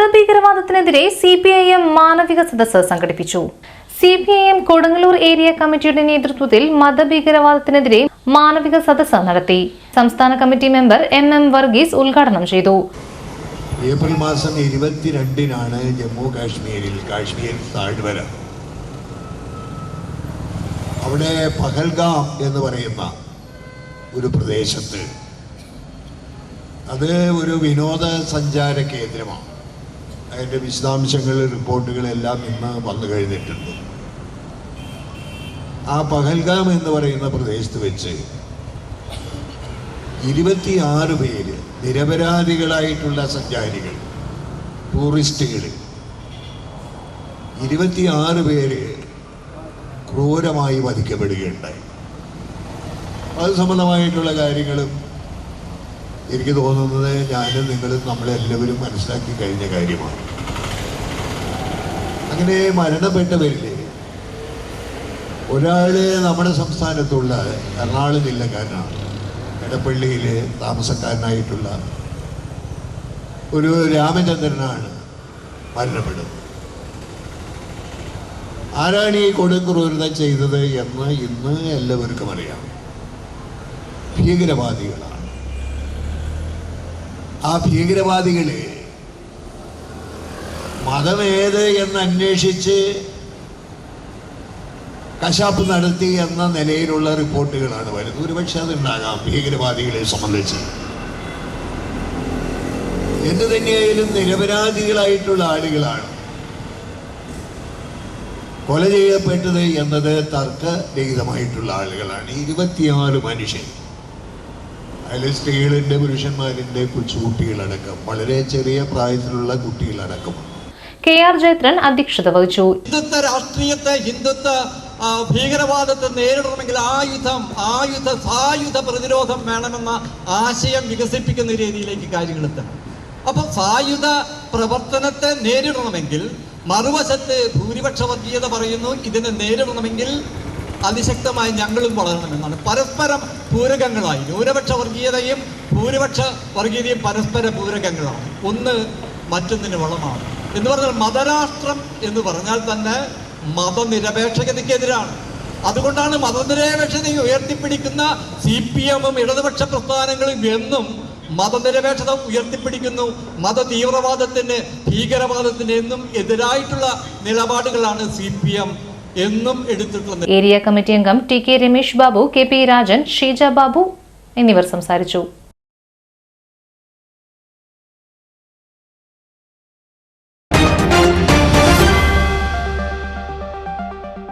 മതഭീകരവാദത്തിനെതിരെ C P I M മാനവിക സദസ്സ് സംഘടിപ്പിച്ചു. C P I M Kodungallur area കമ്മിറ്റിയുടെ നേതൃത്വത്തിൽ മതഭീകരവാദത്തിനെതിരെ മാനവിക സദസ്സ് നടത്തി. സംസ്ഥാന committee member M M Varghese ഉദ്ഘാടനം ചെയ്തു. ഏപ്രിൽ മാസം ഇരുപത്തിരണ്ടിനാണ് ജമ്മു കാശ്മീരിൽ കാശ്മീർ താഴ്വര. അവിടെ പഹൽഗാം എന്ന് പറയുന്ന ഒരു പ്രദേശത്ത്. അത് ഒരു വിനോദസഞ്ചാര കേന്ദ്രമാണ്. അതിന്റെ വിശദാംശങ്ങൾ റിപ്പോർട്ടുകളെല്ലാം ഇന്ന് വന്നു കഴിഞ്ഞിട്ടുണ്ട്. ആ പഹൽഗാം എന്ന് പറയുന്ന പ്രദേശത്ത് വെച്ച് ഇരുപത്തിയാറ് പേര് നിരപരാധികളായിട്ടുള്ള സഞ്ചാരികൾ ടൂറിസ്റ്റുകൾ ഇരുപത്തിയാറ് പേര് ക്രൂരമായി വധിക്കപ്പെടുകയുണ്ടായി. അത് സംബന്ധമായിട്ടുള്ള കാര്യങ്ങളും എനിക്ക് തോന്നുന്നത് ഞാനും നിങ്ങളും നമ്മളെല്ലാവരും മനസ്സിലാക്കി കഴിഞ്ഞ കാര്യമാണ്. അങ്ങനെ മരണപ്പെട്ടവരിൽ ഒരാൾ നമ്മുടെ സംസ്ഥാനത്തുള്ള എറണാകുളം ജില്ലക്കാരനാണ്. എടപ്പള്ളിയിൽ താമസക്കാരനായിട്ടുള്ള ഒരു രാമചന്ദ്രനാണ് മരണപ്പെടുന്നത്. ആരാണ് ഈ കൊടുക്രൂരത ചെയ്തത് എന്ന് ഇന്ന് എല്ലാവർക്കും അറിയാം. ഭീകരവാദികളാണ്. ആ ഭീകരവാദികളെ മതമേത് എന്ന് അന്വേഷിച്ച് കശാപ്പ് നടത്തി എന്ന നിലയിലുള്ള റിപ്പോർട്ടുകളാണ് വരുന്നത്. ഒരുപക്ഷെ അതുണ്ടാകാം ഭീകരവാദികളെ സംബന്ധിച്ച്. എന്ത് തന്നെയായാലും നിരപരാധികളായിട്ടുള്ള ആളുകളാണ്. കൊല ചെയ്യപ്പെട്ടത് എന്നത് തർക്കരഹിതമായിട്ടുള്ള ആളുകളാണ്. ഇരുപത്തിയാറ് മനുഷ്യൻ അതിൽ സ്ത്രീകളുടെ പുരുഷന്മാരിന്റെ കൊച്ചുകുട്ടികളടക്കം വളരെ ചെറിയ പ്രായത്തിലുള്ള കുട്ടികളടക്കം. കെ ആർ ജയത്രൻ അധ്യക്ഷത വഹിച്ചു. ഹിന്ദുത്വ രാഷ്ട്രീയത്തെ ഹിന്ദുത്വ ഭീകരവാദത്തെ നേരിടണമെങ്കിൽ ആയുധം ആയുധ സായുധ പ്രതിരോധം വേണമെന്ന ആശയം വികസിപ്പിക്കുന്ന രീതിയിലേക്ക് കാര്യങ്ങൾ എത്തണം. അപ്പൊ സായുധ പ്രവർത്തനത്തെ നേരിടണമെങ്കിൽ മറുവശത്ത് ഭൂരിപക്ഷ വർഗീയത പറയുന്നു ഇതിനെ നേരിടണമെങ്കിൽ അതിശക്തമായി ഞങ്ങളും വളരണമെന്നാണ്. പരസ്പരം പൂരകങ്ങളായി. ന്യൂനപക്ഷ വർഗീയതയും ഭൂരിപക്ഷ വർഗീയതയും പരസ്പര പൂരകങ്ങളാണ്. ഒന്ന് മറ്റൊന്നിന് വളമാണ്. എന്ന് പറഞ്ഞാൽ മതരാഷ്ട്രം എന്ന് പറഞ്ഞാൽ തന്നെ മതനിരപേക്ഷതയ്ക്കെതിരാണ്. അതുകൊണ്ടാണ് മതനിരപേക്ഷതയെ ഉയർത്തിപ്പിടിക്കുന്ന സി പി എമ്മും ഇടതുപക്ഷ പ്രസ്ഥാനങ്ങളും എന്നും മതനിരപേക്ഷത ഉയർത്തിപ്പിടിക്കുന്നു. മത തീവ്രവാദത്തിന് ഭീകരവാദത്തിന് എന്നും എതിരായിട്ടുള്ള നിലപാടുകളാണ് സി പി എം എന്നും എടുത്തിട്ടുള്ളത് ഏരിയ കമ്മിറ്റി അംഗം T K Ramesh Babu K P Rajan Sheeja Babu എന്നിവർ സംസാരിച്ചു.